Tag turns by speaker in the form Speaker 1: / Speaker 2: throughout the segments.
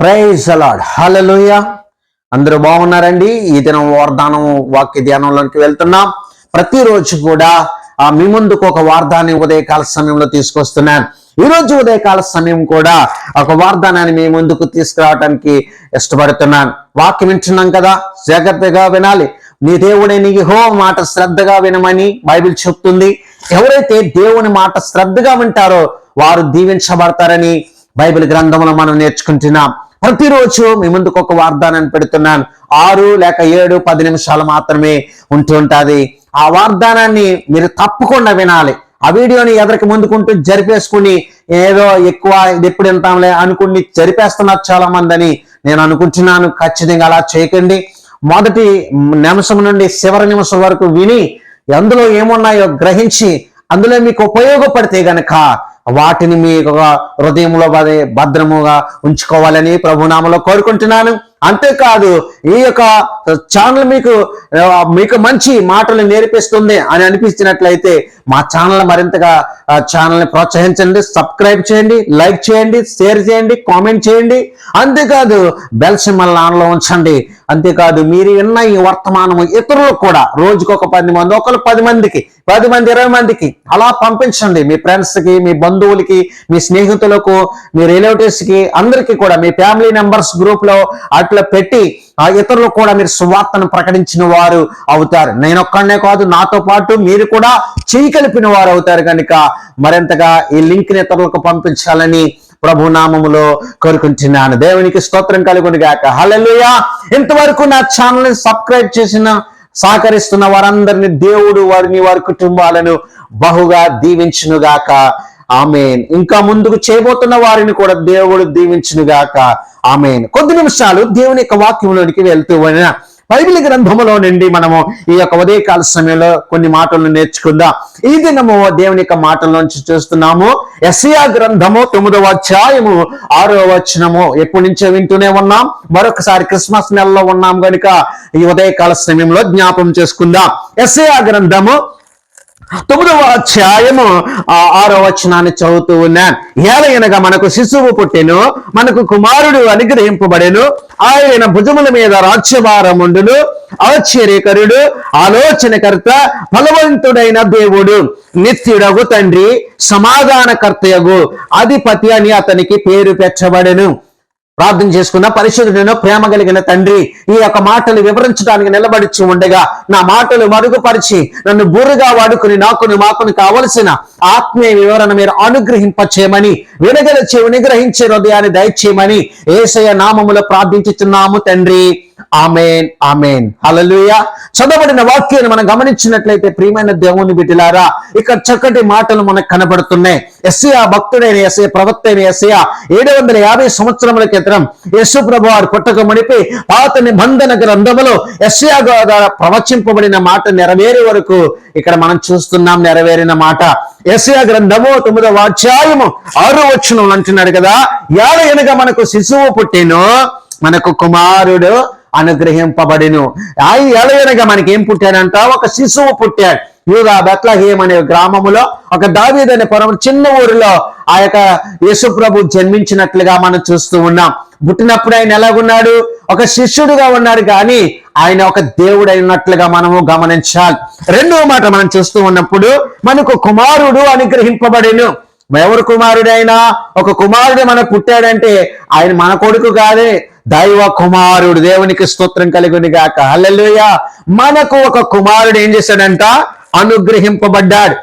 Speaker 1: Praise అలాడ్ అందరూ బాగున్నారండి? ఈ దినం వార్దానం వాక్య ధ్యానంలోకి వెళ్తున్నాం. ప్రతిరోజు కూడా ఆ మీ ముందుకు ఒక వార్దాన్ని ఉదయకాల సమయంలో తీసుకొస్తున్నాను. ఈ రోజు ఉదయకాల సమయం కూడా ఒక వార్దానాన్ని మీ ముందుకు తీసుకురావడానికి ఇష్టపడుతున్నాను. వాక్యం వింటున్నాం కదా? జాగ్రత్తగా వినాలి. నీ దేవుడైన నీ హో మాట శ్రద్ధగా వినమని బైబిల్ చెప్తుంది. ఎవరైతే దేవుని మాట శ్రద్ధగా వింటారో వారు దీవించబడతారని బైబిల్ గ్రంథంలో మనం నేర్చుకుంటున్నాం. ప్రతిరోజు మీ ముందుకు ఒక వాగ్దానాన్ని పెడుతున్నాను. ఆరు లేక ఏడు పది నిమిషాలు మాత్రమే ఉంటూ ఉంటుంది. ఆ వాగ్దానాన్ని మీరు తప్పకుండా వినాలి. ఆ వీడియోని ఎదరికి ముందుకుంటూ జరిపేసుకుని ఏదో ఎక్కువ ఇది ఎప్పుడు వింటాంలే అనుకుని జరిపేస్తున్నారు చాలా మందని నేను అనుకుంటున్నాను. ఖచ్చితంగా అలా చేయకండి. మొదటి నిమిషం నుండి చివరి నిమిషం వరకు విని అందులో ఏమున్నాయో గ్రహించి అందులో మీకు ఉపయోగపడితే గనక వాటిని మీ హృదయంలో భద్రముగా ఉంచుకోవాలని ప్రభునామలో కోరుకుంటున్నాను. అంతేకాదు ఈ యొక్క ఛానల్ మీకు మీకు మంచి మాటలు నేర్పిస్తుంది అని అనిపించినట్లయితే మా ఛానల్ మరింతగా ఛానల్ని ప్రోత్సహించండి సబ్స్క్రైబ్ చేయండి లైక్ చేయండి షేర్ చేయండి కామెంట్ చేయండి. అంతేకాదు బెల్ సింబల్ ఆన్లో ఉంచండి. అంతేకాదు మీరు విన్న ఈ వర్తమానము ఇతరులకు కూడా రోజుకు ఒక పది మంది ఒకరు పది మందికి పది మంది ఇరవై మందికి అలా పంపించండి. మీ ఫ్రెండ్స్కి మీ బంధువులకి మీ స్నేహితులకు మీ రిలేటివ్స్కి అందరికీ కూడా మీ ఫ్యామిలీ మెంబర్స్ గ్రూప్లో అట్లా పెట్టి ఆ కూడా మీరు సువార్తను ప్రకటించిన వారు అవుతారు. నేను ఒక్కడనే కాదు నాతో పాటు మీరు కూడా చేయి కలిపిన వారు అవుతారు కనుక మరింతగా ఈ లింక్ని ఇతరులకు పంపించాలని ప్రభు నామములో కోరుకుంటున్నాను. దేవునికి స్తోత్రం కలుగుని గాక హలలుయా ఇంతవరకు నా ఛానల్ని సబ్స్క్రైబ్ చేసిన సహకరిస్తున్న వారందరిని దేవుడు వారిని వారి కుటుంబాలను బహుగా దీవించునుగాక. గాక ఆమెన్. ఇంకా ముందుకు చేయబోతున్న వారిని కూడా దేవుడు దీవించును గాక ఆమెన్. కొద్ది నిమిషాలు దేవుని యొక్క వాక్యంలోనికి వెళ్తూ అయినా బైబిల్ గ్రంథములో నుండి మనము ఈ యొక్క ఉదయకాల సమయంలో కొన్ని మాటలను నేర్చుకుందాం. ఈ దినము దేవుని యొక్క మాటల్లోంచి చూస్తున్నాము. ఎస్ఐా గ్రంథము తొమ్మిదవ అధ్యాయము ఆరో వచనము. ఎప్పటి నుంచో వింటూనే ఉన్నాం. మరొకసారి క్రిస్మస్ నెలలో ఉన్నాం కనుక ఈ ఉదయకాల సమయంలో జ్ఞాపం చేసుకుందాం. ఎస్ఐా గ్రంథము తొమ్మిదవ అధ్యాయము ఆ ఆరో వచనాన్ని చదువుతూ ఉన్నాను. ఏలయనగా మనకు శిశువు పుట్టెను మనకు కుమారుడు అనుగ్రహింపబడెను ఆయన భుజముల మీద రాజ్యభారముండును ఆశ్చర్యకరుడు ఆలోచనకర్త ఫలవంతుడైన దేవుడు. నిత్యుడగు తండ్రి సమాధానకర్తయగు అధిపతి అని అతనికి పేరు పెట్టబడెను. ప్రార్థన చేసుకున్న పరిశుద్ధుడైన ప్రేమ కలిగిన తండ్రి ఈ యొక్క మాటలు వివరించడానికి నిలబడిచి ఉండగా నా మాటలు మరుగుపరిచి నన్ను బుర్రగా వాడుకుని నాకుని మాకుని కావలసిన ఆత్మీయ వివరణ మీరు అనుగ్రహింపచేయమని వినగల చెవి నిగ్రహించే హృదయాన్ని దయచేయమని ఏసయ నామములో ప్రార్థించుతున్నాము తండ్రి. Amen amen. హలలుయ చదవబడిన వాక్యాన్ని మనం గమనించినట్లయితే ప్రియమైన దేవుని బిడ్డలారా ఇక్కడ చక్కటి మాటలు మనకు కనబడుతున్నాయి. ఎస్సీఆ భక్తుడైన ఎస్ఐ ప్రవక్త అయిన ఎస్ఐ ఏడు వందల యాభై సంవత్సరముల క్రితం యశు ప్రభు వారు పుట్టక మునిపి పాత నిబంధన గ్రంథములో ఎస్ఐ ద్వారా ప్రవచింపబడిన మాట నెరవేరే వరకు ఇక్కడ మనం చూస్తున్నాం నెరవేరిన మాట. ఎస్ఐ గ్రంథము తొమ్మిదవ అధ్యాయము ఆరు వచనం అంటున్నాడు కదా యాడ మనకు శిశువు పుట్టెను? మనకు కుమారుడు అనుగ్రహింపబడిను ఆయన ఎలయనగా మనకి ఏం పుట్టాడంట? ఒక శిశువు పుట్టాడు. యూదా బెత్లహేమ్ అనే గ్రామములో ఒక దావీద్ అనే పొరం చిన్న ఊరిలో ఆ యొక్క యేసు జన్మించినట్లుగా మనం చూస్తూ ఉన్నాం. పుట్టినప్పుడు ఆయన ఎలాగున్నాడు? ఒక శిష్యుడుగా ఉన్నాడు కానీ ఆయన ఒక దేవుడు అయినట్లుగా మనము గమనించాలి. రెండవ మాట మనం చూస్తూ ఉన్నప్పుడు మనకు కుమారుడు అనుగ్రహింపబడిను. ఎవరు కుమారుడైనా? ఒక కుమారుడు మనకు పుట్టాడంటే ఆయన మన కొడుకు కాదే. దైవ కుమారుడు దేవునికి స్తోత్రం కలిగిన గాక. హల్లెలూయ. మనకు ఒక కుమారుడు ఏం చేశాడంట? అనుగ్రహింపబడ్డాడు.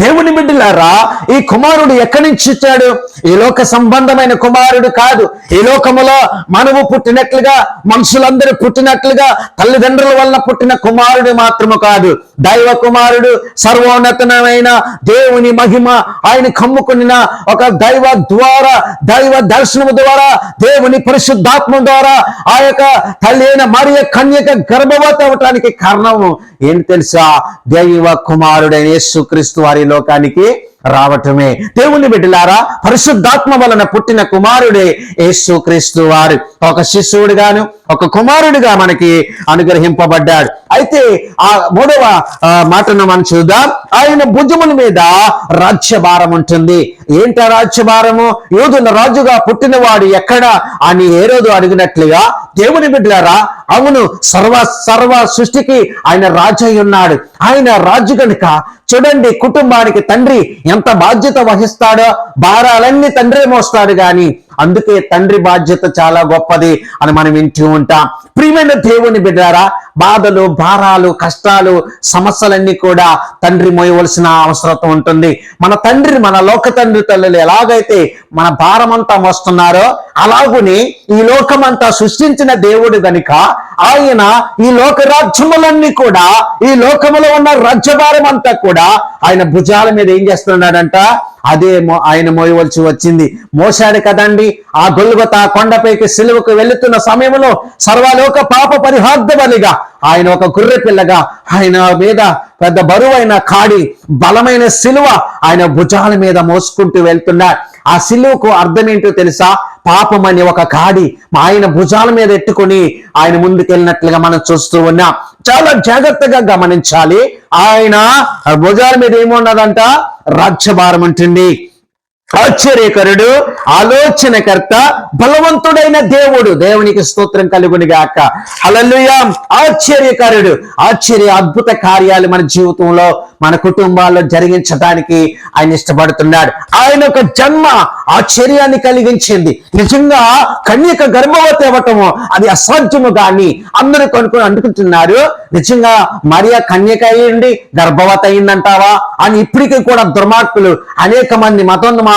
Speaker 1: దేవుని బిడ్డలారా ఈ కుమారుడు ఎక్కడి నుంచి ఇచ్చాడు ఈ లోక సంబంధమైన కుమారుడు కాదు. ఈ లోకములో మనము పుట్టినట్లుగా మనుషులందరూ పుట్టినట్లుగా తల్లిదండ్రుల వల్ల పుట్టిన కుమారుడు మాత్రము కాదు. దైవ కుమారుడు సర్వోన్నతమైన దేవుని మహిమ ఆయన కమ్ముకున్న ఒక దైవ ద్వారా దైవ దర్శనము ద్వారా దేవుని పరిశుద్ధాత్మ ద్వారా ఆ యొక్క తల్లి అయిన మరియ కన్యక గర్భవతి అవటానికి కారణము. ఏంటి తెలుసా? దైవ కుమారుడైన యేసుక్రీస్తు వారి లోకానికి రావటమే. దేవుని బిడ్డలారా పరిశుద్ధాత్మ వలన పుట్టిన కుమారుడే యేసు క్రీస్తు వారు. ఒక శిష్యుడిగాను ఒక కుమారుడిగా మనకి అనుగ్రహింపబడ్డాడు. అయితే ఆ మూడవ మాటను మనం చూద్దాం. ఆయన భుజముల మీద రాజ్యభారం ఉంటుంది. ఏంట రాజ్యభారము? యోధుల రాజుగా పుట్టినవాడు ఎక్కడ అని ఏ రోజు అడిగినట్లుగా దేవుని బిడ్డలారా అవును సర్వ సర్వ సృష్టికి ఆయన రాజు అయి ఉన్నాడు. ఆయన రాజు కనుక చూడండి కుటుంబానికి తండ్రి ఎంత బాధ్యత వహిస్తాడో భారాలన్నీ తండ్రి మోస్తాడు గాని అందుకే తండ్రి బాధ్యత చాలా గొప్పది అని మనం వింటూ ఉంటాం. ప్రియమైన దేవుని బిడ్డారా బాధలు భారాలు కష్టాలు సమస్యలన్నీ కూడా తండ్రి మోయవలసిన అవసరం ఉంటుంది. మన తండ్రి మన లోక తండ్రి తల్లులు ఎలాగైతే మన భారమంతా మోస్తున్నారో అలాగుని ఈ లోకమంతా సృష్టించిన దేవుడు గనుక ఆయన ఈ లోక రాజ్యములన్నీ కూడా ఈ లోకములో ఉన్న రాజ్యభారం అంతా కూడా ఆయన భుజాల మీద ఏం చేస్తున్నాడంట? అదే మో- ఆయన మోయవలసి వచ్చింది. మోసాడు కదండి ఆ గొల్లుగత కొండపైకి సిలువకు వెళుతున్న సమయంలో సర్వలోక పాప పరిహార్థ బలిగా ఆయన ఒక గుర్రె పిల్లగా ఆయన మీద పెద్ద బరువైన కాడి బలమైన సిలువ ఆయన భుజాల మీద మోసుకుంటూ వెళ్తున్నాడు ఆ సిలువకు అర్థం ఏంటో తెలుసా? పాపం అనే ఒక కాడి ఆయన భుజాల మీద ఎట్టుకొని ఆయన ముందుకెళ్ళినట్లుగా మనం చూస్తూ ఉన్నాం. చాలా జాగ్రత్తగా గమనించాలి. ఆయన భుజాల మీద ఏమున్నదంట రాజ్యభారం ఉంటుంది ఆశ్చర్యకరుడు ఆలోచనకర్త బలవంతుడైన దేవుడు. దేవునికి స్తోత్రం కలుగుని గాక. అలలుయా ఆశ్చర్యకరుడు. ఆశ్చర్య అద్భుత కార్యాలు మన జీవితంలో మన కుటుంబాల్లో జరిగించడానికి ఆయన ఇష్టపడుతున్నాడు. ఆయన ఒక జన్మ ఆశ్చర్యాన్ని కలిగించింది. నిజంగా కన్యక గర్భవతి అవ్వటము అది అసాధ్యము కానీ అందరూ కొనుక్కొని అనుకుంటున్నారు నిజంగా మరియా కన్యక అయ్యండి గర్భవతి అయిందంటావా అని ఇప్పటికీ కూడా దుర్మార్గులు అనేక మంది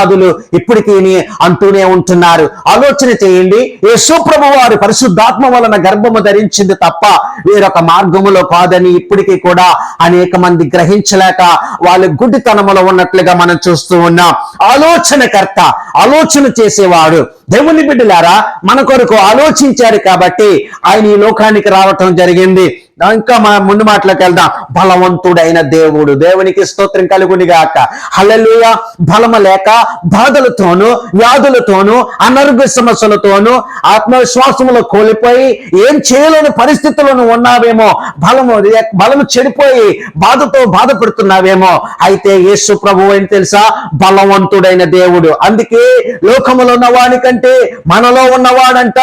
Speaker 1: మతోన్మాదులు ఇప్పటికీ అంటూనే ఉంటున్నారు. ఆలోచన చేయండి. యశోప్రభు వారు పరిశుద్ధాత్మ వలన గర్భము ధరించింది తప్ప వేరొక మార్గములో కాదని ఇప్పటికీ కూడా అనేక మంది గ్రహించలేక వాళ్ళ గుడ్డితనములో ఉన్నట్లుగా మనం చూస్తూ ఉన్నాం. ఆలోచనకర్త ఆలోచన చేసేవాడు. దేవుని బిడ్డలారా మన కొరకు ఆలోచించారు కాబట్టి ఆయన ఈ లోకానికి రావటం జరిగింది. ఇంకా మా ముందు మాటలోకి వెళ్దాం. బలవంతుడైన దేవుడు దేవునికి స్తోత్రం కలుగుని గాక హలలుయ బలమ లేక బాధలతోనూ వ్యాధులతోనూ అనారోగ్య సమస్యలతోనూ ఆత్మవిశ్వాసములో కోల్పోయి ఏం చేయలేని పరిస్థితులను ఉన్నావేమో బలము బలము చెడిపోయి బాధతో బాధపడుతున్నావేమో. అయితే యేసు ప్రభు అని తెలుసా? బలవంతుడైన దేవుడు. అందుకే లోకములో ఉన్న వానికంటే మనలో ఉన్నవాడంట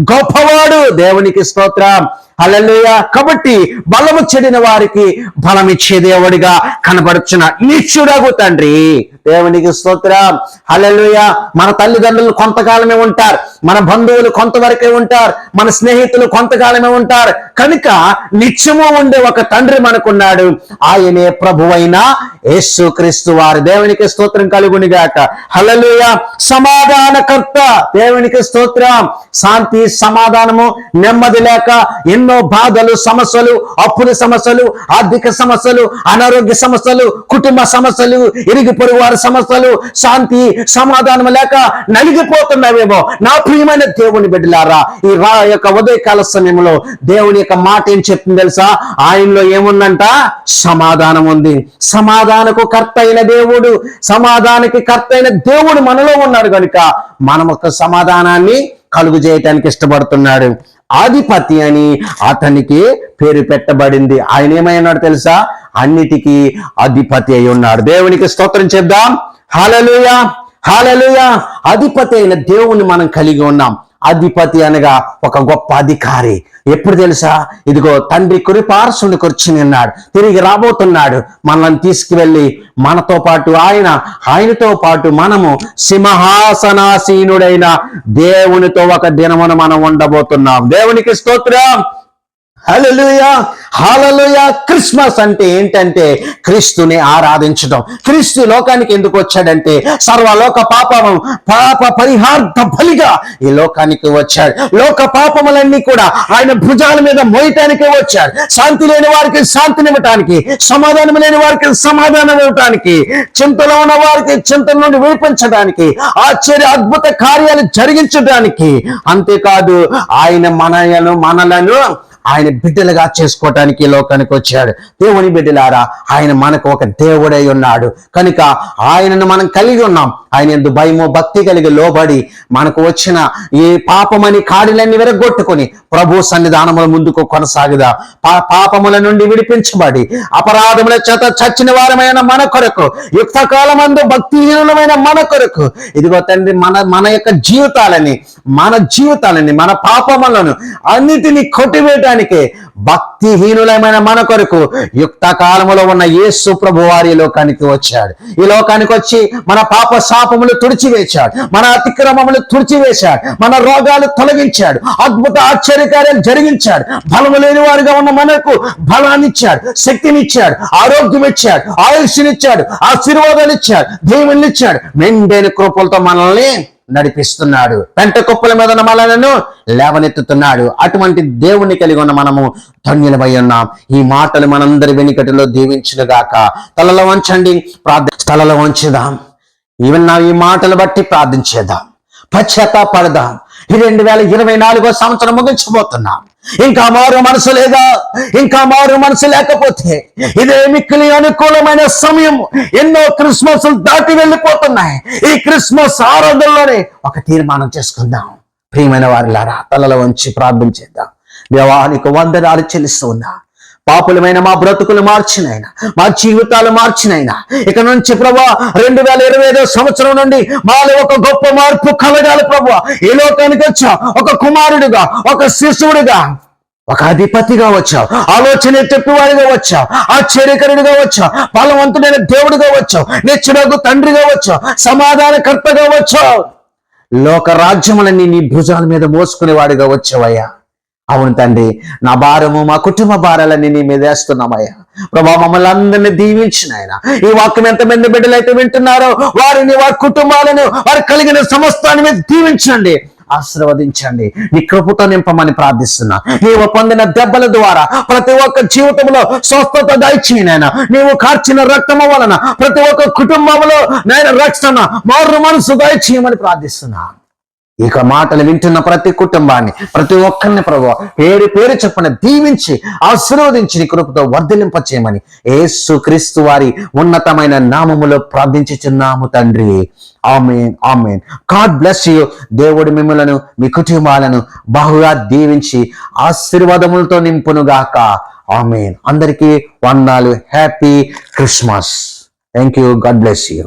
Speaker 1: గొప్పవాడు. దేవునికి స్తోత్రం. అలలేయ కాబట్టి బలము చెడిన వారికి బలమిచ్చే దేవుడిగా కనబడుచున్న నిత్యుడగు తండ్రి. దేవునికి స్తోత్రం. హలలుయ మన తల్లిదండ్రులు కొంతకాలమే ఉంటారు. మన బంధువులు కొంతవరకే ఉంటారు. మన స్నేహితులు కొంతకాలమే ఉంటారు. కనుక నిత్యము ఉండే ఒక తండ్రి మనకున్నాడు. ఆయనే ప్రభువైన యేసు క్రీస్తు వారు. దేవునికి స్తోత్రం కలుగుని గాక హల్లెలూయ. సమాధానకర్త. దేవునికి స్తోత్రం. శాంతి సమాధానము నెమ్మది లేక ఎన్నో బాధలు సమస్యలు అప్పుల సమస్యలు ఆర్థిక సమస్యలు అనారోగ్య సమస్యలు కుటుంబ సమస్యలు ఇరిగి పొరుగు వారి సమస్యలు శాంతి సమాధానం లేక నలిగిపోతున్నావేమో. నా ప్రియమైన దేవుని బిడ్డలారా ఈ రా యొక్క ఉదయకాల సమయంలో దేవుని యొక్క మాట ఏం చెప్తుంది తెలుసా? ఆయనలో ఏముందంట? సమాధానం ఉంది. సమాధానకు కర్త అయిన దేవుడు సమాధానానికి కర్త అయిన దేవుడు మనలో ఉన్నాడు కనుక మనం ఒక సమాధానాన్ని కలుగు చేయటానికి ఇష్టపడుతున్నాడు. ఆధిపతి అని అతనికి పేరు పెట్టబడింది. ఆయన ఏమైనాడు తెలుసా? అన్నిటికీ అధిపతి అయి ఉన్నాడు. దేవునికి స్తోత్రం చెప్దాం హాలలుయా హాలలుయా అధిపతి అయిన దేవుని మనం కలిగి ఉన్నాం. అధిపతి అనగా ఒక గొప్ప అధికారి. ఎప్పుడు తెలుసా? ఇదిగో తండ్రి కురి పార్శ్వుని కూర్చుని ఉన్నాడు తిరిగి రాబోతున్నాడు. మనల్ని తీసుకువెళ్ళి మనతో పాటు ఆయన ఆయనతో పాటు మనము సింహాసనాసీనుడైన దేవునితో ఒక దినమున మనం ఉండబోతున్నాం. దేవునికి స్తోత్రం! హలలుయా హలలుయా. క్రిస్మస్ అంటే ఏంటంటే క్రీస్తుని ఆరాధించడం. క్రీస్తు లోకానికి ఎందుకు వచ్చాడంటే సర్వలోక పాపము పాప పరిహార్థ బలిగా ఈ లోకానికి వచ్చాడు. లోక పాపములన్నీ కూడా ఆయన భుజాల మీద మోయటానికే వచ్చాడు. శాంతి లేని వారికి శాంతినివ్వటానికి సమాధానం లేని వారికి సమాధానం ఇవ్వటానికి చింతలో ఉన్న వారికి చింత నుండి విడిపించడానికి ఆశ్చర్య అద్భుత కార్యాలు జరిగించడానికి అంతేకాదు ఆయన మనలను మనలను ఆయన బిడ్డలుగా చేసుకోవటానికి లోకానికి వచ్చాడు. దేవుని బిడ్డలారా ఆయన మనకు ఒక దేవుడై ఉన్నాడు. కనుక ఆయనను మనం కలిగి ఉన్నాం. ఆయన ఎందు భయము భక్తి కలిగి లోబడి మనకు వచ్చిన ఈ పాపమని కాడిలన్నీ విరగొట్టుకొని ప్రభు సన్నిధానముల ముందుకు కొనసాగుదా. పా పాపముల నుండి విడిపించబడి అపరాధముల చేత చచ్చిన వారమైన మన కొరకు యుక్త కాలమందు భక్తిహీనమైన మన కొరకు. ఇదిగో తండ్రి మన మన యొక్క జీవితాలని మన జీవితాలని మన పాపములను అన్నిటినీ కొట్టివేయటానికే భక్తిహీనులమైన మన కొరకు యుక్త కాలంలో ఉన్న యేసు ప్రభు వారి లోకానికి వచ్చాడు. ఈ లోకానికి వచ్చి మన పాప శాపములు తుడిచివేశాడు. మన అతిక్రమములు తుడిచివేశాడు. మన రోగాలు తొలగించాడు. అద్భుత ఆశ్చర్యకార్యం జరిగించాడు. బలము లేని వారిగా ఉన్న మనకు బలాన్నిచ్చాడు శక్తినిచ్చాడు ఆరోగ్యం ఇచ్చాడు. ఆయుష్నిచ్చాడు ఆశీర్వాదాలు ఇచ్చాడు. దేవుణ్ణిచ్చాడు ఇచ్చాడు. మెండైన కృపలతో మనల్ని నడిపిస్తున్నాడు. పెంట కుప్పల మీద ఉన్న మనలను లేవనెత్తుతున్నాడు. అటువంటి దేవుణ్ణి కలిగి ఉన్న మనము ధన్యులమై ఉన్నాం. ఈ మాటలు మనందరి వెనుకటిలో దీవించునుగాక తలలో వంచండి ప్రార్థ తలలో వంచుదాం. ఈవెన్ నా ఈ మాటలు బట్టి ప్రార్థించేద్దాం పశ్చాత్తాపడదాం ఈ రెండు వేల ఇరవై నాలుగో సంవత్సరం ముగించబోతున్నాం. ఇంకా మారు మనసు లేదా? ఇంకా మారు మనసు లేకపోతే ఇదే మిక్కిలి అనుకూలమైన సమయం? ఎన్నో క్రిస్మస్ దాటి వెళ్ళిపోతున్నాయి. ఈ క్రిస్మస్ ఆరాధనలోనే ఒక తీర్మానం చేసుకుందాం. ప్రియమైన వారిలారా తలలో ఉంచి ప్రార్థన చేద్దాం. దేవానికి వందనాలు చెల్లిస్తూ ఉన్నా. పాపులమైన మా బ్రతుకులు మార్చినైనా మా జీవితాలు మార్చినైనా ఇక నుంచి ప్రభా రెండు వేల ఇరవై ఐదో సంవత్సరం నుండి మాలో ఒక గొప్ప మార్పు కలగాలి ప్రభా. ఈ లోకానికి వచ్చా ఒక కుమారుడిగా ఒక శిశువుడిగా ఒక అధిపతిగా వచ్చావు ఆలోచన చెప్పేవాడిగా వచ్చావు ఆశ్చర్యకరుడిగా వచ్చావు బలవంతుడైన దేవుడిగా వచ్చావు నిత్యుడకు తండ్రిగా వచ్చావు సమాధానకర్తగా వచ్చావు లోక రాజ్యములన్నీ నీ భుజాల మీద మోసుకునేవాడిగా వచ్చావయ్యా. అవును తండ్రి నా భారము మా కుటుంబ భారాలన్నీ నీ మీద వేస్తున్నామయ్యా. ప్రభా మమ్మల్ని అందరినీ దీవించిన ఆయన. ఈ వాక్యం ఎంతమంది బిడ్డలైతే వింటున్నారో వారిని వారి కుటుంబాలను వారు కలిగిన సమస్తాన్ని మీద దీవించండి. ఆశీర్వదించండి. నీ కృపతో నింపమని ప్రార్థిస్తున్నా. నీవు పొందిన దెబ్బల ద్వారా ప్రతి ఒక్క జీవితంలో స్వస్థత దయచేయనైనా నీవు కార్చిన రక్తము వలన ప్రతి ఒక్క కుటుంబంలో నేను రక్షణ మారు మనసు దయచేయమని ప్రార్థిస్తున్నా. ఇక మాటలు వింటున్న ప్రతి కుటుంబాన్ని ప్రతి ఒక్కరిని ప్రభు పేరు పేరు చెప్పని దీవించి ఆశీర్వదించి నీ కృపతో వర్ధలింప చేయమని ఏసు క్రీస్తు వారి ఉన్నతమైన నామములో ప్రార్థించుచున్నాము తండ్రి. Amen amen. God bless you దేవుడు మిమ్మలను మీ కుటుంబాలను బహుగా దీవించి ఆశీర్వాదములతో నింపునుగాక. ఆమెన్. అందరికీ వందాలు. Happy Christmas thank you God bless you